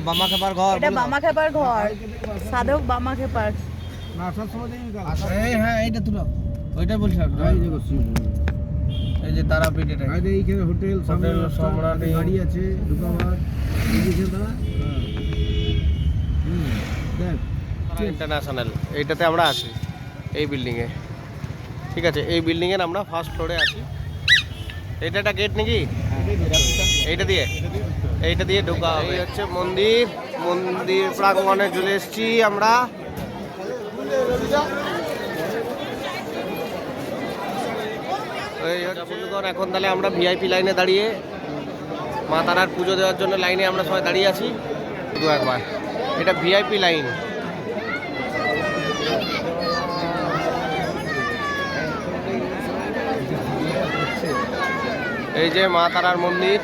এটা বামা খেপার ঘর এটা বামা খেপার ঘর। সাধক বামা খেপার। এই হ্যাঁ তুলো। এই যে তারাপীঠ এটা। এই যে এইখানে হোটেল সম্রাট, গাড়ি আছে ইন্টারন্যাশনাল এইটাতে আমরা আছি এই বিল্ডিংয়ে ঠিক আছে এই বিল্ডিংয়ের আমরা ফার্স্ট ফ্লোরে আছি এটা একটা গেট নাকি? এইটা দিয়ে। এইটা দিয়ে ঢোকা হবে। এই হচ্ছে মন্দির। মন্দির প্রাঙ্গণে চলে এসেছি আমরা। এই হচ্ছে বন্ধুগণ এখন তাহলে আমরা ভিআইপি লাইনে দাঁড়িয়ে মা তারার পুজো দেওয়ার জন্য লাইনে আমরা সবাই দাঁড়িয়ে আছি। দু একবার। এটা ভিআইপি লাইন। এই যে মা তারার মন্দির।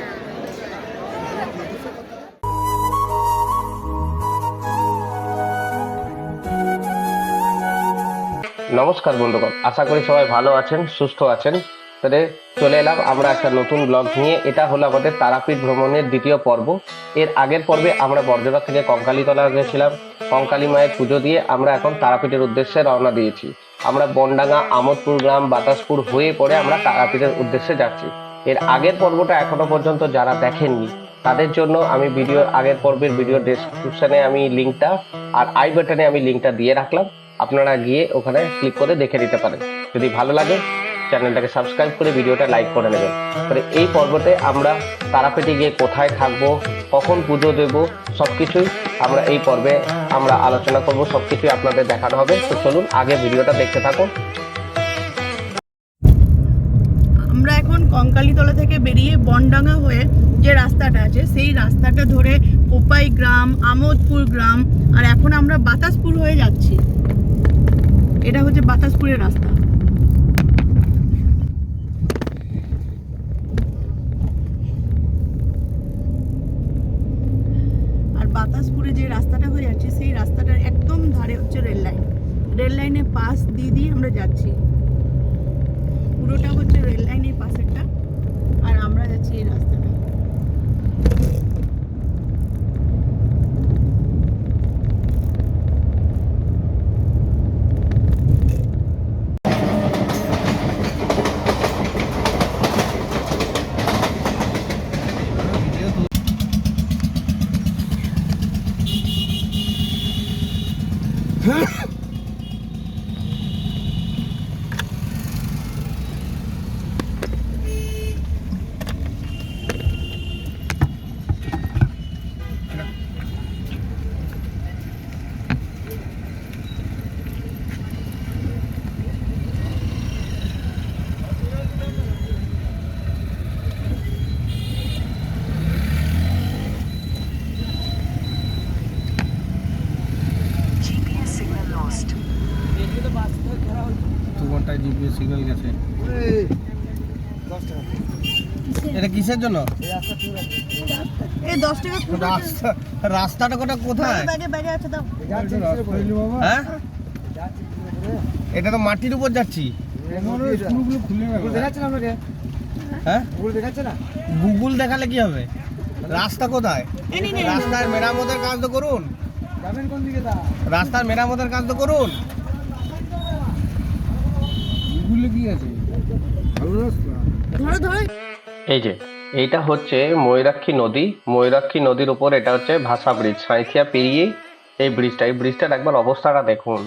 নমস্কার বন্ধুগণ, আশা করি সবাই ভালো আছেন, সুস্থ আছেন। তাহলে চলে এলাম আমরা একটা নতুন ব্লগ নিয়ে। এটা হলো আমাদের তারাপীঠ ভ্রমণের দ্বিতীয় পর্ব। এর আগের পর্বে আমরা বর্জরা থেকে কঙ্কালীতলা গেছিলাম। কঙ্কালী মায়ের পুজো দিয়ে আমরা এখন তারাপীঠের উদ্দেশ্যে রওনা দিয়েছি। আমরা বনডাঙ্গা, আমোদপুর গ্রাম, বাতাসপুর হয়ে পরে আমরা তারাপীঠের উদ্দেশ্যে যাচ্ছি। এর আগের পর্বটা এখনও পর্যন্ত যারা দেখেননি, তাদের জন্য আমি ভিডিও আগের পর্বের ভিডিও ডেসক্রিপশনে আমি লিঙ্কটা আর আই বাটনে আমি লিঙ্কটা দিয়ে রাখলাম। আপনারা গিয়ে ওখানে ক্লিক করে দেখে নিতে পারেন। যদি ভালো লাগে চ্যানেলটাকে সাবস্ক্রাইব করে ভিডিওটা লাইক করে নেবেন। তবে এই পর্বতে আমরা তারাপীঠে গিয়ে কোথায় থাকব, কখন পুজো দেব সব কিছুই আমরা এই পর্বে আমরা আলোচনা করব সব কিছুই আপনাদের দেখানো হবে। তো চলুন, আগে ভিডিওটা দেখতে থাকুন। আমরা এখন কঙ্কালীতলা থেকে বেরিয়ে বনডাঙ্গা হয়ে যে রাস্তাটা আছে, সেই রাস্তাটা ধরে কোপাই গ্রাম, আমোদপুর গ্রাম, আর এখন আমরা বাতাসপুর হয়ে যাচ্ছি। এটা হচ্ছে বাতাসপুরের রাস্তা। Huh? এটা কিসের জন্য? এই দশ টাকা রাস্তা রাস্তাটা কোটা কোথায়? আছে হ্যাঁ? এটা তো মাটির উপর যাচ্ছি। হ্যাঁ? গুগল দেখালে কি হবে? রাস্তা কোথায়। রাস্তার মেরামতের কাজ তো করুন। রাস্তার মেরামতের কাজ তো করুন। গুগলে ধরো ধরো। এই যে, এইটা হচ্ছে ময়ূরাক্ষী নদী। ময়ূরাক্ষী নদীর উপর এটা হচ্ছে ভাষা ব্রিজ সাঁইথিয়া পেরিয়ে এই ব্রিজটা এই ব্রিজটার একবার অবস্থাটা দেখুন।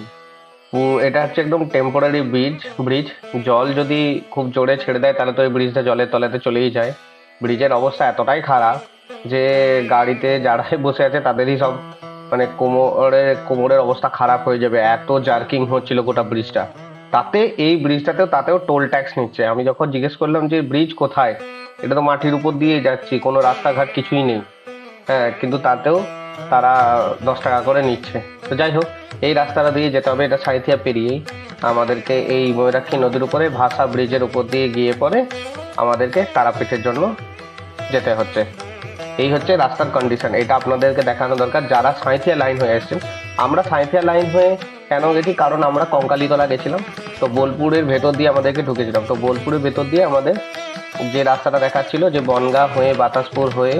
এটা হচ্ছে একদম টেম্পোরারি ব্রিজ ব্রিজ জল যদি খুব জোরে ছেড়ে দেয়, তাহলে তো এই ব্রিজটা জলের তলাতে চলেই যায়। ব্রিজের অবস্থা এতটাই খারাপ যে গাড়িতে যারাই বসে আছে, তাদেরই সব মানে কোমরে, কোমরের অবস্থা খারাপ হয়ে যাবে। এত জার্কিং হচ্ছিল গোটা ব্রিজটা তাতে এই ব্রিজটাতেও তাতেও টোল ট্যাক্স নিচ্ছে। আমি যখন জিজ্ঞেস করলাম যে ব্রিজ কোথায়? এটা তো মাটির উপর দিয়ে যাচ্ছি, কোনো রাস্তাঘাট কিছুই নেই। হ্যাঁ কিন্তু তাতেও তারা দশ টাকা করে নিচ্ছে। তো যাই হোক, এই রাস্তাটা দিয়ে যেতে হবে, এটা সাঁইথিয়া পেরিয়েই। আমাদেরকে এই ময়ূরাক্ষী নদীর উপরে ভাষা ব্রিজের উপর দিয়ে গিয়ে পরে আমাদেরকে তারাপীঠের জন্য যেতে হচ্ছে। এই হচ্ছে রাস্তার কন্ডিশন এটা আপনাদেরকে দেখানো দরকার। যারা সাঁইথিয়া লাইন হয়ে এসছেন, আমরা সাঁইথিয়া লাইন হয়ে কেন গেছি? কারণ আমরা কঙ্কালীতলা গেছিলাম। তো বোলপুরের ভেতর দিয়ে আমাদেরকে ঢুকেছিলাম। তো বোলপুরের ভেতর দিয়ে আমাদের যে রাস্তাটা দেখাচ্ছিল, যে বনগা হয়ে, বাতাসপুর হয়ে,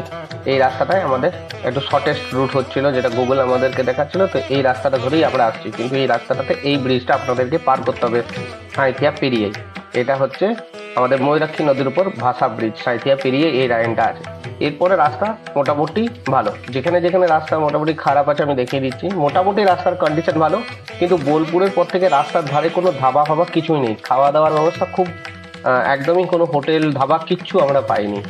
এই রাস্তাটাই আমাদের একটু শর্টেস্ট রুট হচ্ছিল, যেটা গুগল আমাদেরকে দেখাচ্ছিল। তো এই রাস্তাটা ধরেই আমরা আসছি। কিন্তু এই রাস্তাটাতে এই ব্রিজটা আপনাদেরকে পার করতে হবে সাঁইথিয়া পেরিয়ে। এটা হচ্ছে আমাদের ময়ূরাক্ষী নদীর উপর ভাষা ব্রিজ সাঁইথিয়া পেরিয়ে এই লাইনটা আছে। এরপরে রাস্তা মোটামুটি ভালো। যেখানে যেখানে রাস্তা মোটামুটি খারাপ আছে, আমি দেখিয়ে দিচ্ছি। মোটামুটি রাস্তার কন্ডিশন ভালো, কিন্তু বোলপুরের পর থেকে রাস্তার ধারে কোনো ধাবা ফাবা কিছুই নেই। খাওয়া দাওয়ার ব্যবস্থা খুব একদমই কোনো হোটেল ধাবা কিচ্ছু আমরা পাইনি।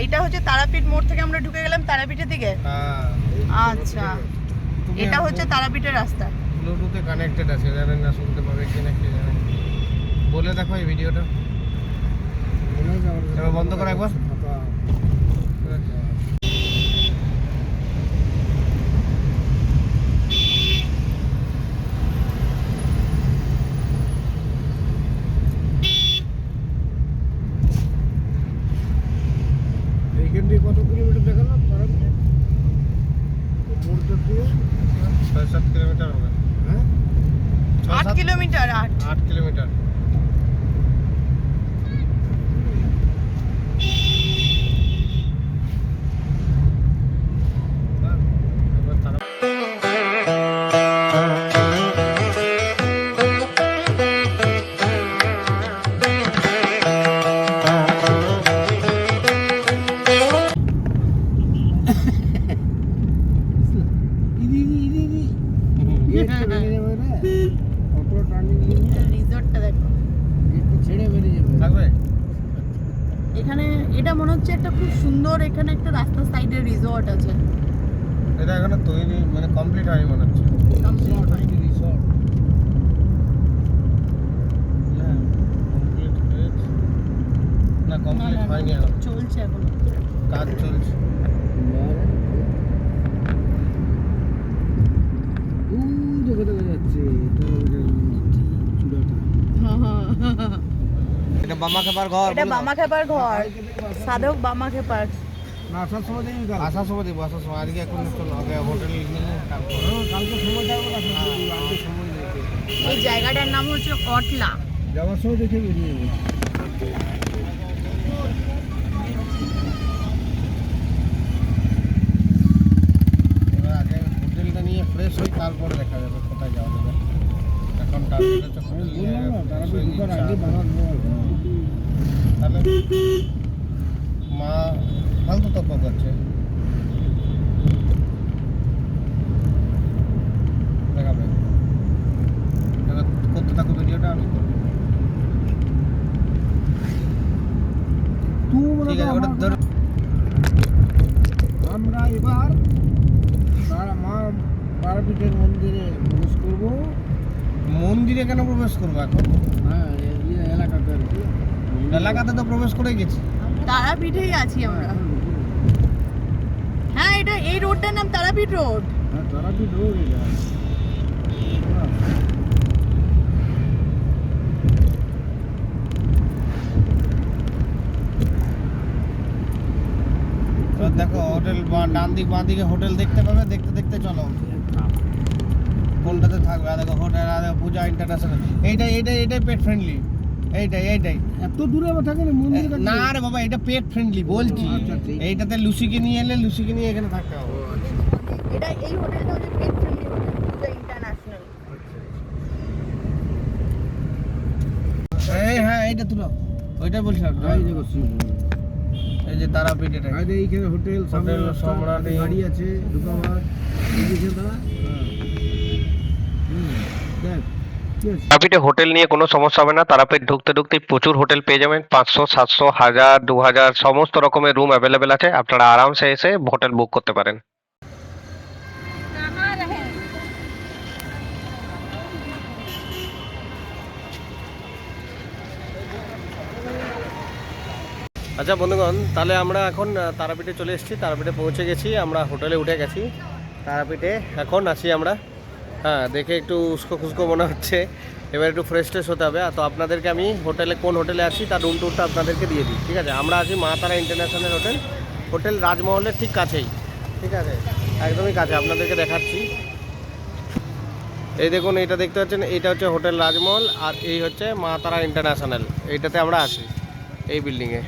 এইটা হচ্ছে তারাপীঠ মোড় থেকে আমরা ঢুকে গেলাম তারাপীঠের দিকে? হ্যাঁ আচ্ছা। এটা হচ্ছে তারাপীঠের রাস্তা। ব্লুটুথে কানেক্টেড আছে জানেন না শুনতে পাবে কিনা কে জানে বলে দেখো এই ভিডিওটা। এবার বন্ধ করো একবার। सात किलोमीटर होगा आठ किलोमीटर आठ किलोमीटर রাস্তার সাইডে রিসর্ট আছে। এটা এখনও তৈরি মানে কমপ্লিট হয়নি মনে হচ্ছে। Complete হয়নি। হ্যাঁ। না না, কমপ্লিট হয়নি এখন। চলছে এখন। কাজ চলছে। এটা বামা ঘর এটা বামা খেপার ঘর। সাধক বামা খেপার না আসার সময় দেখি আসার সময় দেখব আসার সময়। আজকে এখন আগে হোটেল নিয়ে তারপর। কালকে সময় যাব আজকে সময় এই জায়গাটার নাম হচ্ছে কটলা যাওয়ার সময় দেখে বেরিয়ে যাব এবার আগে হোটেলটা নিয়ে ফ্রেশ হই তারপরে দেখা যাবে কোথায় যাওয়া যাবে এখন টার্গেট হচ্ছে হোটেল নিয়ে fresh হয়ে নিচ্ছি। তাহলে মা ফালতু তর্ক করছে দেখাবে এবার করতে থাকো ভিডিওটা আমি করব ঠিক আছে ওটা ধর আমরা এবার তারা মা তারাপীঠের মন্দিরে প্রবেশ করব মন্দিরে কেন প্রবেশ করব এখন? হ্যাঁ এলাকাতে এলাকাতে তো প্রবেশ করে গেছি। তারাপীঠেই আছি আমরা। হ্যাঁ এটা এই রোডটার নাম তারাপীঠ রোড। হ্যাঁ তারাপীঠ রোড এটা। হ্যাঁ। দেখো হোটেল বা ডান দিক বাঁ দিকে হোটেল দেখতে পাবে দেখতে দেখতে চলো। কোনটাতে থাকবে। আর দেখো হোটেল আর পূজা ইন্টারন্যাশনাল এইটাই এইটাই এইটাই পেট ফ্রেন্ডলি এইটাই এইটাই। এত দূরে আবার থাকে না? মন্দিরে না রে বাবা এটা পেট ফ্রেন্ডলি বলছি। আচ্ছা, ঠিক। এইটাতে লুসিকে নিয়ে এলে লুসিকে নিয়ে এখানে থাকতে হবে। এটা এই হোটেলটা হচ্ছে পেট ফ্রেন্ডলি পূজা ইন্টারন্যাশনাল এই হ্যাঁ এইটা তুলো। ওইটাই বলছিলাম এই দেখো এই যে তারাপীঠ এটা। এইখানে হোটেল সামনে সম্রাট, গাড়ি আছে ঢুকাবার দেখ তারাপীঠে হোটেল নিয়ে কোনো সমস্যা হবে না। তারাপীঠ ঢুকতে ঢুকতে প্রচুর হোটেল পেয়ে যাবেন। পাঁচশো সাতশো হাজার দু হাজার সমস্ত রকমের রুম অ্যাভেলেবেল আছে। আপনারা আরামসে এসে হোটেল বুক করতে পারেন। আচ্ছা বন্ধুগণ তাহলে আমরা এখন তারাপীঠে চলে এসেছি। তারাপীঠে পৌঁছে গেছি। আমরা হোটেলে উঠে গেছি। তারাপীঠে এখন আছি আমরা। হ্যাঁ দেখে একটু উস্কো খুস্কো মনে হচ্ছে। এবার একটু ফ্রেশ ট্রেশ হতে হবে। তো আপনাদেরকে আমি হোটেলে কোন হোটেলে আছি তার রুম টুরটা আপনাদেরকে দিয়ে দিই, ঠিক আছে? আমরা আছি মা তারা ইন্টারন্যাশনাল হোটেল হোটেল রাজমহলের ঠিক কাছেই, ঠিক আছে? একদমই কাছে, আপনাদেরকে দেখাচ্ছি। এই দেখুন এটা দেখতে পাচ্ছেন এটা হচ্ছে হোটেল রাজমহল আর এই হচ্ছে মা তারা ইন্টারন্যাশনাল এইটাতে আমরা আছি এই বিল্ডিংয়ে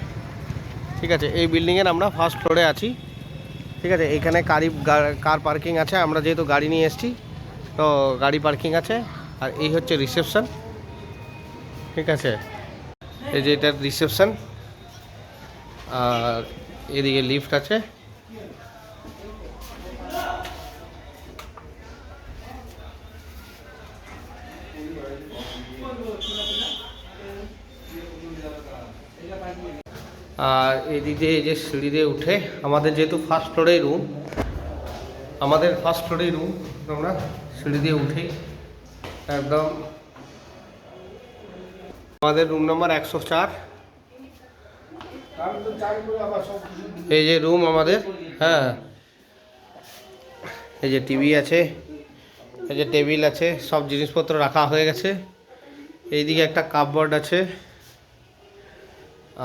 ঠিক আছে? এই বিল্ডিংয়ের আমরা ফার্স্ট ফ্লোরে আছি। ঠিক আছে? এখানে গাড়ি কার পার্কিং আছে। আমরা যেহেতু গাড়ি নিয়ে এসেছি তো গাড়ি পার্কিং আছে। আর এই হচ্ছে রিসেপশন। ঠিক আছে? এই যে এটার রিসেপশন। আর এদিকে লিফট আছে। আর এদিক দিয়ে যে সিঁড়ি দিয়ে উঠে, আমাদের যেহেতু ফার্স্ট ফ্লোরেই রুম আমাদের ফার্স্ট ফ্লোরেই রুম আমরা সিঁড়ি দিয়ে উঠেই একদম। আমাদের রুম নাম্বার একশো চার। এই যে রুম আমাদের হ্যাঁ। এই যে টিভি আছে, এই যে টেবিল আছে, সব জিনিসপত্র রাখা হয়ে গেছে। এইদিকে একটা কাপবোর্ড আছে।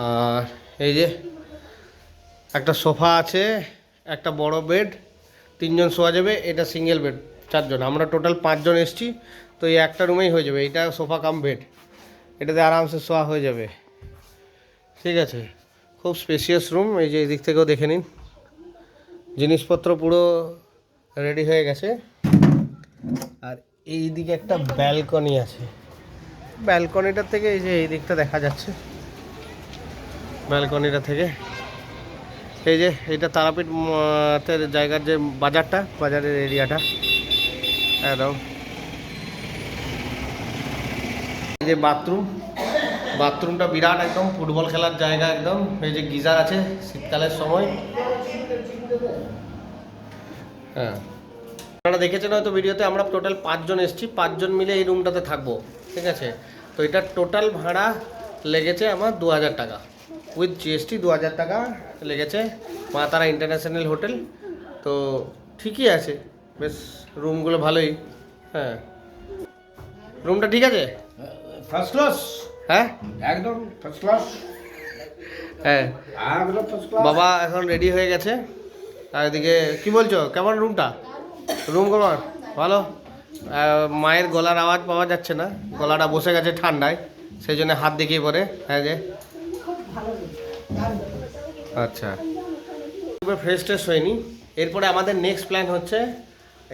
আর এই যে একটা সোফা আছে, একটা বড় বেড তিনজন শোয়া যাবে, এটা সিঙ্গেল বেড চারজন, আমরা টোটাল পাঁচজন এসছি, তো এই একটা রুমেই হয়ে যাবে, এটা সোফা কাম বেড এটাতে আরামসে শোয়া হয়ে যাবে। ঠিক আছে, খুব স্পেসিয়াস রুম এই যে এদিক থেকেও দেখে নিন। জিনিসপত্র পুরো রেডি হয়ে গেছে। আর এই দিকে একটা ব্যালকনি আছে। ব্যালকনিটার থেকে এই যে এই দিকটা দেখা যাচ্ছে। ব্যালকনিটা থেকে। এই যে এটা তারাপীঠ জায়গার যে বাজারটা, বাজারের এরিয়াটা একদম এই যে বাথরুম বাথরুমটা বিরাট একদম, ফুটবল খেলার জায়গা একদম। এই যে গিজার আছে, শীতকালের সময়। হ্যাঁ। আপনারা দেখেছেন হয়তো ভিডিওতে, আমরা টোটাল পাঁচজন এসেছি, পাঁচজন মিলে এই রুমটাতে থাকব, ঠিক আছে? তো এটা টোটাল ভাড়া লেগেছে আমার দু হাজার টাকা উইথ জিএসটি দু হাজার টাকা লেগেছে মা তারা ইন্টারন্যাশনাল হোটেল তো ঠিকই আছে। বেশ রুমগুলো ভালোই। হ্যাঁ। রুমটা ঠিক আছে? ফার্স্ট ক্লাস হ্যাঁ? একদম ফার্স্ট ক্লাস হ্যাঁ। বাবা এখন রেডি হয়ে গেছে। আর এদিকে কি বলছো? কেমন রুমটা রুম কেমন? ভালো? মায়ের গলার আওয়াজ পাওয়া যাচ্ছে না। গলাটা বসে গেছে ঠান্ডায়। সেই জন্য হাত দেখিয়ে পরে। হ্যাঁ যে। আচ্ছা। ফ্রেশ ট্রেশ হয়নি। এরপরে আমাদের নেক্সট প্ল্যান হচ্ছে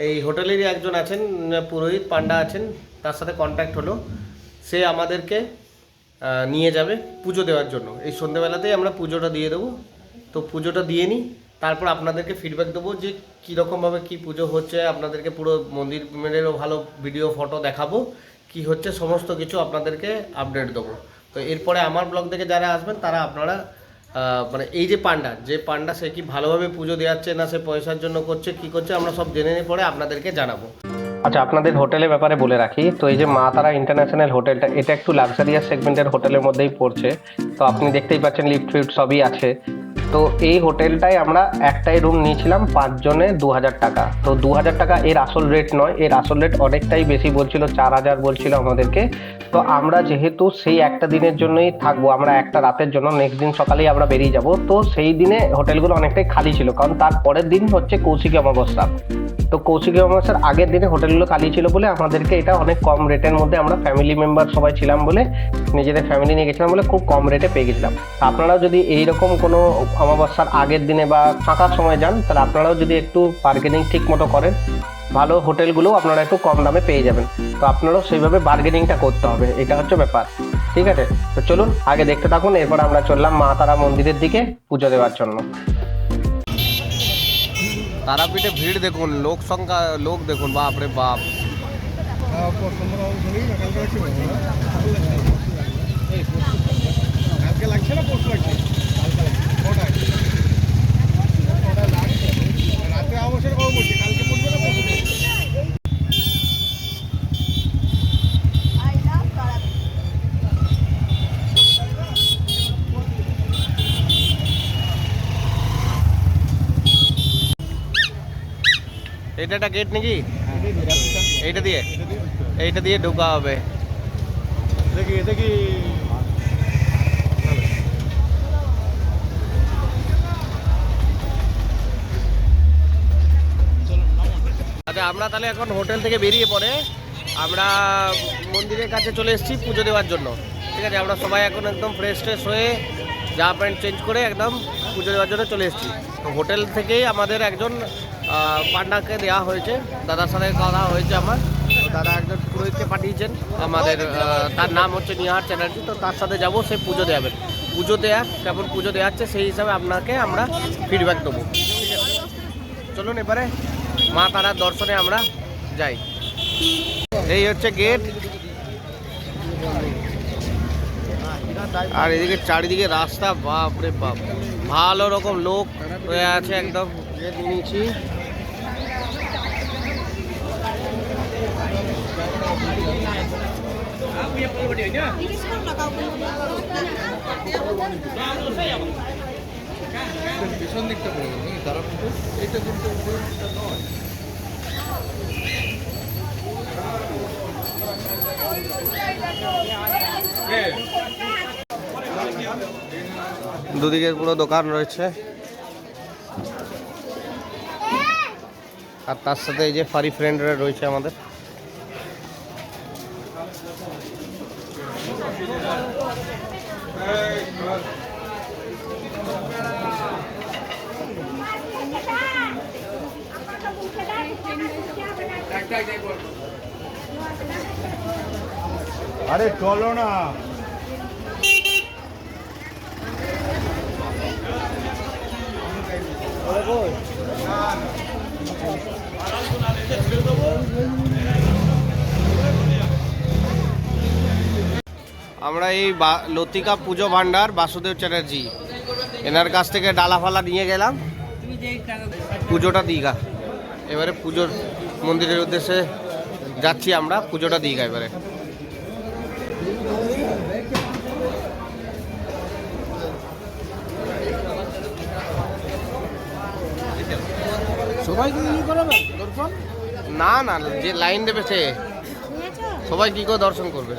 এই হোটেলেরই একজন আছেন পুরোহিত পান্ডা আছেন, তার সাথে কন্ট্যাক্ট হলো। সে আমাদেরকে নিয়ে যাবে পুজো দেওয়ার জন্য। এই সন্ধ্যেবেলাতেই আমরা পুজোটা দিয়ে দেবো। তো পুজোটা দিয়ে নিই, তারপর আপনাদেরকে ফিডব্যাক দেবো যে কীরকমভাবে কী পুজো হচ্ছে, আপনাদেরকে পুরো মন্দিরেরও ভালো ভিডিও ফটো দেখাবো, কি হচ্ছে, সমস্ত কিছু আপনাদেরকে আপডেট দেবো। তো এরপরে আমার ব্লগ থেকে যারা আসবেন, তারা আপনারা মানে এই যে পান্ডা যে পান্ডা সে কি ভালোভাবে পুজো দেওয়াচ্ছে না, সে পয়সার জন্য করছে, কি করছে, আমরা সব জেনে নিয়ে পরে আপনাদেরকে জানাব। আচ্ছা আপনাদের হোটেলের ব্যাপারে বলে রাখি, তো এই যে মা তারা ইন্টারন্যাশনাল হোটেলটা, এটা একটু লাক্সারিয়াস সেগমেন্টের হোটেলের মধ্যেই পড়ছে। তো আপনি দেখতেই পাচ্ছেন লিফট ফিফট সবই আছে। তো এই হোটেলটায় আমরা একটাই রুম নিয়েছিলাম পাঁচজনে দু হাজার টাকা। তো দু হাজার টাকা এর আসল রেট নয়, এর আসল রেট অনেকটাই বেশি বলছিল, চার হাজার বলছিল আমাদেরকে। তো আমরা যেহেতু সেই একটা দিনের জন্যই থাকব, আমরা একটা রাতের জন্য নেক্সট দিন সকালেই আমরা বেরিয়ে যাব। তো সেই দিনে হোটেলগুলো অনেকটাই খালি ছিল, কারণ তার পরের দিন হচ্ছে কৌশিকী অমাবস্যা। তো কৌশিকী অমাবস্যার আগের দিনে হোটেলগুলো খালি ছিল বলে আমাদেরকে এটা অনেক কম রেটের মধ্যে আমরা ফ্যামিলি মেম্বার সবাই ছিলাম বলে, নিজেদের ফ্যামিলি নিয়ে গেছিলাম বলে খুব কম রেটে পেয়ে গেছিলাম। আপনারাও যদি এইরকম কোনো অমাবস্যার আগের দিনে বা ফাঁকার সময় যান তাহলে আপনারাও যদি একটু বার্গেনিং ঠিক মতো করেন ভালো হোটেলগুলোও আপনারা একটু কম দামে পেয়ে যাবেন। তো আপনারাও সেইভাবে বার্গেনিংটা করতে হবে এটা হচ্ছে ব্যাপার। ঠিক আছে? তো চলুন আগে দেখতে থাকুন এরপর আমরা চললাম মা তারা মন্দিরের দিকে পুজো দেওয়ার জন্য। তারাপীঠে ভিড় দেখুন লোক সংখ্যা লোক দেখুন বাপ রে বাপ। লাগছে না পরশু লাগছে? এটা একটা গেট নাকি? এইটা দিয়ে? এইটা দিয়ে ঢোকা হবে। দেখি দেখি। আচ্ছা আমরা তাহলে এখন হোটেল থেকে বেরিয়ে পড়ে আমরা মন্দিরের কাছে চলে এসেছি পুজো দেওয়ার জন্য। ঠিক আছে, আমরা সবাই এখন একদম ফ্রেশ ট্রেশ হয়ে জামা প্যান্ট চেঞ্জ করে একদম পুজো দেওয়ার জন্য চলে এসেছি। তো হোটেল থেকেই আমাদের একজন পান্ডাকে দেওয়া হয়েছে, দাদার সাথে কথা হয়েছে আমার। দাদা একজন পুরোহিতকে পাঠিয়েছেন, আমাদের তার নাম হচ্ছে নিহার চ্যাটার্জি, তো তার সাথে যাব, সে পুজো দেওয়াবেন। পুজো দেওয়া কেমন পুজো দেওয়াচ্ছে সেই হিসাবে আপনাকে আমরা ফিডব্যাক দেবো। চলুন এবারে মা তারার দর্শনে আমরা যাই। এই হচ্ছে গেট। আর এদিকে চারিদিকে রাস্তা বাপ রে বাপ। ভালো রকম লোক হয়ে আছে একদম। নিয়েছি পিছন দিকটা নাকি তারাপীঠে এটা কিন্তু নয়। দুদিকে পুরো দোকান রয়েছে। আর তার সাথে এই যে ফারি ফ্রেন্ডরা রয়েছে আমাদের। আরে চলো না। আমরা এই লতিকা পুজো ভান্ডার বাসুদেব চ্যাটার্জি। এনার কাছ থেকে ডালা ফালা নিয়ে গেলাম। পুজোটা দীঘা। এবারে পুজোর মন্দিরের উদ্দেশ্যে যাচ্ছি আমরা। পুজোটা দীঘা এবারে। না না যে লাইন দেবে সে। সবাই কি করে দর্শন করবে?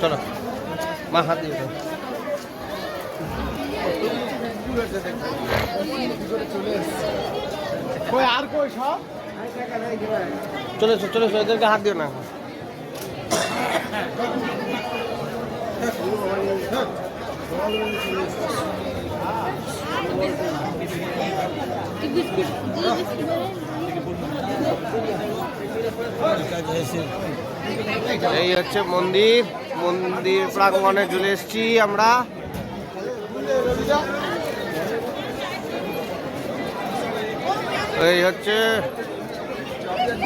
চলো। মা, হাত দিয়ে। চলে এসো চলে এসো এদেরকে হাত দিও না এই হচ্ছে মন্দির মন্দির প্রাঙ্গণে চলে এসেছি আমরা। এই হচ্ছে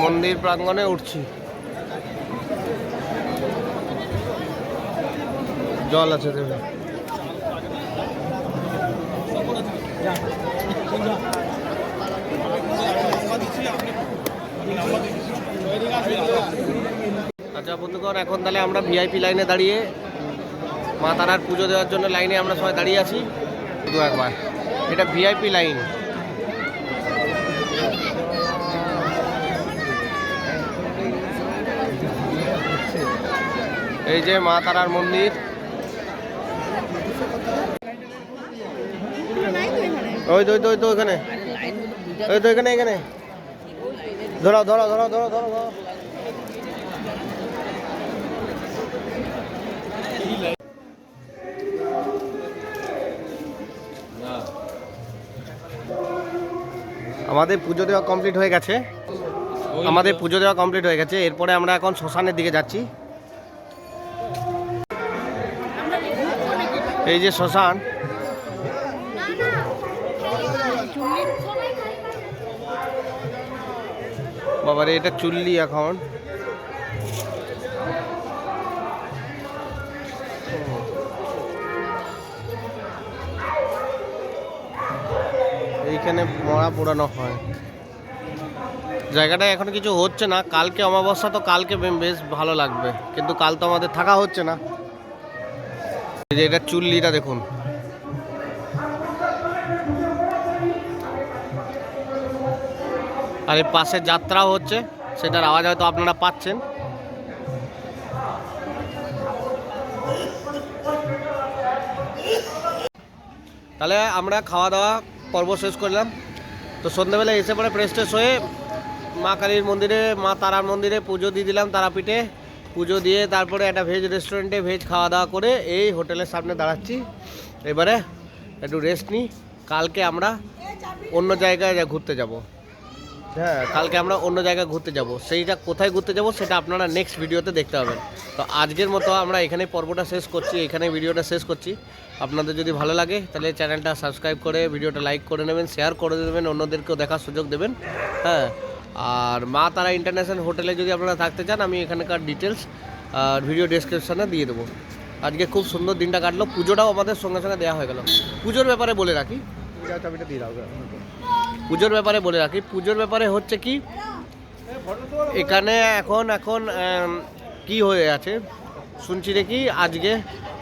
মন্দির প্রাঙ্গণে উঠছি। জল আছে দেবে আচ্ছা বন্ধুগণ, এখন তাহলে আমরা ভিআইপি লাইনে দাঁড়িয়ে মা তারার পুজো দেওয়ার জন্য লাইনে আমরা সবাই দাঁড়িয়ে আছি। দু একবার, এটা ভিআইপি লাইন এই যে মা তারার মন্দির। ওই তো ওই তো ওই তো ওখানে ওই তো এখানে এখানে। ধরো ধরো ধরো ধরো ধরো ধরো। আমাদের পুজো দেওয়া কমপ্লিট হয়ে গেছে। আমাদের পুজো দেওয়া কমপ্লিট হয়ে গেছে। এরপরে আমরা এখন শ্মশানের দিকে যাচ্ছি। এই যে শ্মশান। বাবারে, এটা চুল্লি এখন। এইখানে মরা পোড়ানো হয়। জায়গাটা এখন কিছু হচ্ছে না। কালকে অমাবস্যা, তো কালকে বেশ ভালো লাগবে। কিন্তু কাল তো আমাদের থাকা হচ্ছে না। যে এটা চুল্লিটা দেখুন। আর এই পাশে যাত্রাও হচ্ছে, সেটার আওয়াজ হয়তো আপনারা পাচ্ছেন। তাহলে আমরা খাওয়া দাওয়া পর্ব শেষ করলাম। তো সন্ধ্যেবেলা এসে পরে ফ্রেশ হয়ে মা কালীর মন্দিরে, মা তারার মন্দিরে পুজো দিয়ে দিলাম তারাপীঠে। পুজো দিয়ে তারপরে একটা ভেজ রেস্টুরেন্টে ভেজ খাওয়া দাওয়া করে এই হোটেলের সামনে দাঁড়াচ্ছি। এবারে একটু রেস্ট নিই। কালকে আমরা অন্য জায়গায় ঘুরতে যাব। হ্যাঁ কালকে আমরা অন্য জায়গায় ঘুরতে যাব। সেইটা কোথায় ঘুরতে যাব সেটা আপনারা নেক্সট ভিডিওতে দেখতে পাবেন। তো আজকের মতো আমরা এখানে পর্বটা শেষ করছি। এখানে ভিডিওটা শেষ করছি। আপনাদের যদি ভালো লাগে তাহলে চ্যানেলটা সাবস্ক্রাইব করে ভিডিওটা লাইক করে নেবেন শেয়ার করে দেবেন, অন্যদেরকেও দেখার সুযোগ দেবেন। হ্যাঁ আর মা তারা ইন্টারন্যাশনাল হোটেলে যদি আপনারা থাকতে চান, আমি এখানকার ডিটেলস আর ভিডিও ডেসক্রিপশানে দিয়ে দেবো। আজকে খুব সুন্দর দিনটা কাটলো। পুজোটাও আমাদের সঙ্গে সঙ্গে দেওয়া হয়ে গেল। পুজোর ব্যাপারে বলে রাখি। পুজোর ব্যাপারে বলে রাখি। পুজোর ব্যাপারে হচ্ছে কি, এখানে এখন এখন কি হয়ে আছে শুনছি দেখি। আজকে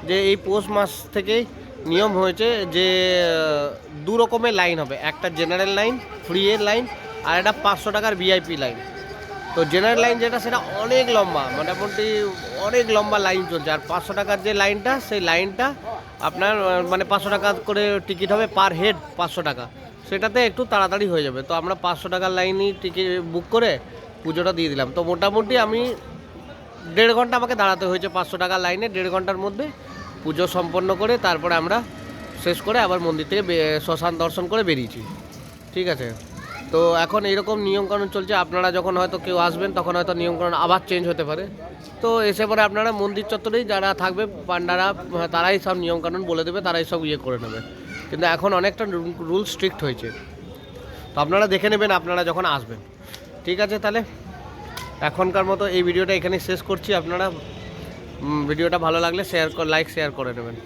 যে এই পৌষ মাস থেকে নিয়ম হয়েছে যে দু রকমের লাইন হবে। একটা জেনারেল লাইন ফ্রি এর লাইন আর একটা পাঁচশো টাকার ভিআইপি লাইন তো জেনারেল লাইন যেটা, সেটা অনেক লম্বা, মোটামুটি অনেক লম্বা লাইন চলছে। আর পাঁচশো টাকার যে লাইনটা সেই লাইনটা আপনার মানে পাঁচশো টাকা করে টিকিট হবে পার হেড পাঁচশো টাকা। সেটাতে একটু তাড়াতাড়ি হয়ে যাবে। তো আমরা পাঁচশো টাকার লাইনই টিকিট বুক করে পুজোটা দিয়ে দিলাম। তো মোটামুটি আমি দেড় ঘণ্টা আমাকে দাঁড়াতে হয়েছে পাঁচশো টাকার লাইনে দেড় ঘণ্টার মধ্যে পুজো সম্পন্ন করে তারপরে আমরা শেষ করে আবার মন্দির থেকে শ্মশান দর্শন করে বেরিয়েছি। ঠিক আছে? তো এখন এইরকম নিয়মকানুন চলছে, আপনারা যখন হয়তো কেউ আসবেন, তখন হয়তো নিয়মকানুন আবার চেঞ্জ হতে পারে। তো এসে পরে আপনারা মন্দির চত্বরেই যারা থাকবে পান্ডারা তারাই সব নিয়মকানুন বলে দেবে, তারাই সব ইয়ে করে নেবে। কিন্তু এখন অনেকটা রুল স্ট্রিক্ট হয়েছে। তো আপনারা দেখে নেবেন, আপনারা যখন আসবেন। ঠিক আছে তাহলে? এখনকার মতো এই ভিডিওটা এখানে শেষ করছি। আপনারা ভিডিওটা ভালো লাগলে শেয়ার লাইক শেয়ার করে নেবেন।